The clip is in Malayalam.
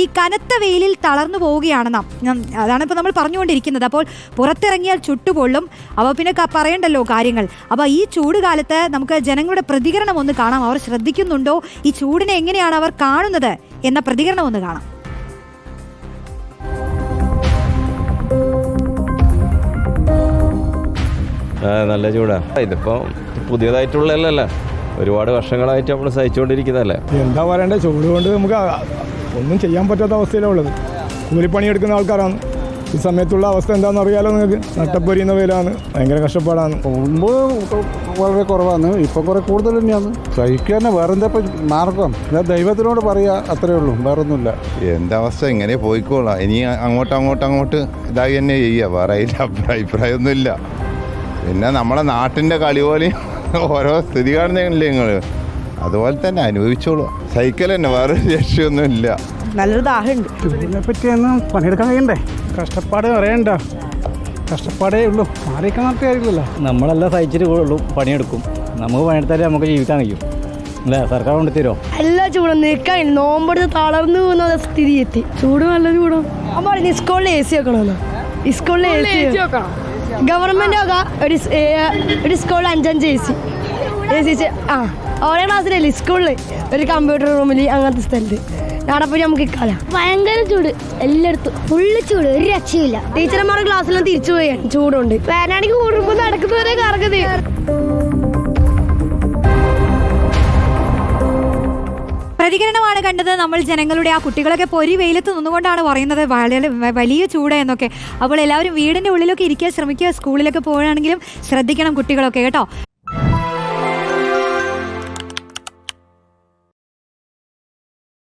ഈ കനത്ത വെയിലിൽ തളർന്നു പോവുകയാണ് നാം. അതാണ് ഇപ്പോൾ നമ്മൾ പറഞ്ഞുകൊണ്ടിരിക്കുന്നത്. അപ്പോൾ പുറത്തിറങ്ങിയാൽ ചുട്ടുപൊള്ളും. അപ്പോൾ പിന്നെ പറയണ്ടല്ലോ കാര്യങ്ങൾ. അപ്പോൾ ഈ ചൂട് കാലത്ത് നമുക്ക് ജനങ്ങളുടെ പ്രതികരണം ഒന്ന് കാണാം. അവർ ശ്രദ്ധിക്കുന്നുണ്ടോ? ഈ ചൂടിനെ എങ്ങനെയാണ് അവർ കാണുന്നത് എന്ന പ്രതികരണം ഒന്ന് കാണാം. നല്ല ചൂടാ. ഇതിപ്പോൾ പുതിയതായിട്ടുള്ളതല്ലല്ല. ഒരുപാട് വർഷങ്ങളായിട്ട് നമ്മൾ സഹിച്ചുകൊണ്ടിരിക്കുന്നതല്ലേ? എന്താ പറയണ്ടേ? ചൂട് കൊണ്ട് നമുക്ക് ഒന്നും ചെയ്യാൻ പറ്റാത്ത അവസ്ഥയിലാണ് ഉള്ളത്. കൂലിപ്പണി എടുക്കുന്ന ആൾക്കാരാണ്. ഈ സമയത്തുള്ള അവസ്ഥ എന്താണെന്ന് അറിയാലോ നിങ്ങൾക്ക്? നട്ടപ്പൊരിയുന്ന വെയിലാണ് ഭയങ്കര കഷ്ടപ്പാടാണ്. മുമ്പ് വളരെ കുറവാണ്. ഇപ്പം കുറെ കൂടുതൽ തന്നെയാണ്. സഹിക്കുക തന്നെ വേറെ എന്താ ഇപ്പം മാർഗം? ഞാൻ ദൈവത്തിനോട് പറയുക അത്രേ ഉള്ളൂ. വേറെ ഒന്നുമില്ല എന്തവസ്ഥ ഇങ്ങനെ പോയിക്കോളാം. ഇനി അങ്ങോട്ട് അങ്ങോട്ട് അങ്ങോട്ട് ഇതായി തന്നെ ചെയ്യുക. വേറെ അതിന്റെ അഭിപ്രായമൊന്നുമില്ല. പിന്നെ നമ്മളെ നാട്ടിന്റെ കളി പോലെ ഓരോ സ്ഥിതി കാണുന്നില്ലേ നിങ്ങൾ അതുപോലെ തന്നെ അനുഭവിച്ചോളൂ. സൈക്കിൾ തന്നെ വേറെ രക്ഷയൊന്നും ഇല്ല നല്ലൊരു ദാഹമുണ്ട്. ഇതിനെ പറ്റിയൊന്നും പണിയെടുക്കാൻ കഴിയണ്ടേ? കഷ്ടപ്പാട് അറിയണ്ട കഷ്ടപ്പാടേ ഉള്ളൂ. മാറിയൊക്കെ കാര്യമില്ലല്ലോ നമ്മളെല്ലാം സഹിച്ചിട്ട് ഉള്ളൂ പണിയെടുക്കും. നമുക്ക് പണിയെടുത്താലേ നമുക്ക് ജീവിക്കാൻ കഴിയും. അല്ലേ? സർക്കാർ കൊണ്ട് തരുമോ എല്ലാ ചൂടും നിൽക്കാൻ നോമ്പെടുത്ത് തളർന്നു പോകുന്ന സ്ഥിതി എത്തി ചൂട് നല്ല ചൂടും. അമ്മ സ്കൂളിൽ എ സി വെക്കണമെന്ന് സ്കൂളിൽ എ സി വെക്കണം? ഗവൺമെന്റ് ഒക്കെ ഒരു ഒരു സ്കൂളിൽ അഞ്ചഞ്ച് എ സി എ സി ആ. ഓരോ ക്ലാസ്സിലല്ലേ സ്കൂളിൽ ഒരു കമ്പ്യൂട്ടർ റൂമിൽ അങ്ങനത്തെ സ്ഥലത്ത്. അവിടെ പോയി നമുക്ക് ഇക്കാലാം. ഭയങ്കര ചൂട് എല്ലായിടത്തും. ഫുള്ള് ചൂട് ഒരു രക്ഷയില്ല. ടീച്ചർമാരുടെ ക്ലാസ്സിലും തിരിച്ചു പോയാണ് ചൂടുണ്ട്. വേനാണെങ്കിൽ കൂടുമ്പോൾ നടക്കുന്നവരെ കറങ്ങുന്നത് പ്രതികരണമാണ് കണ്ടത്. നമ്മൾ ജനങ്ങളുടെ ആ കുട്ടികളൊക്കെ പൊരി വെയിലത്ത് നിന്നുകൊണ്ടാണ് പറയുന്നത്. വളരെ വലിയ ചൂട് എന്നൊക്കെ. അപ്പോൾ എല്ലാവരും വീടിന്റെ ഉള്ളിലൊക്കെ ഇരിക്കാൻ ശ്രമിക്കുക. സ്കൂളിലൊക്കെ പോവുകയാണെങ്കിലും ശ്രദ്ധിക്കണം കുട്ടികളൊക്കെ കേട്ടോ?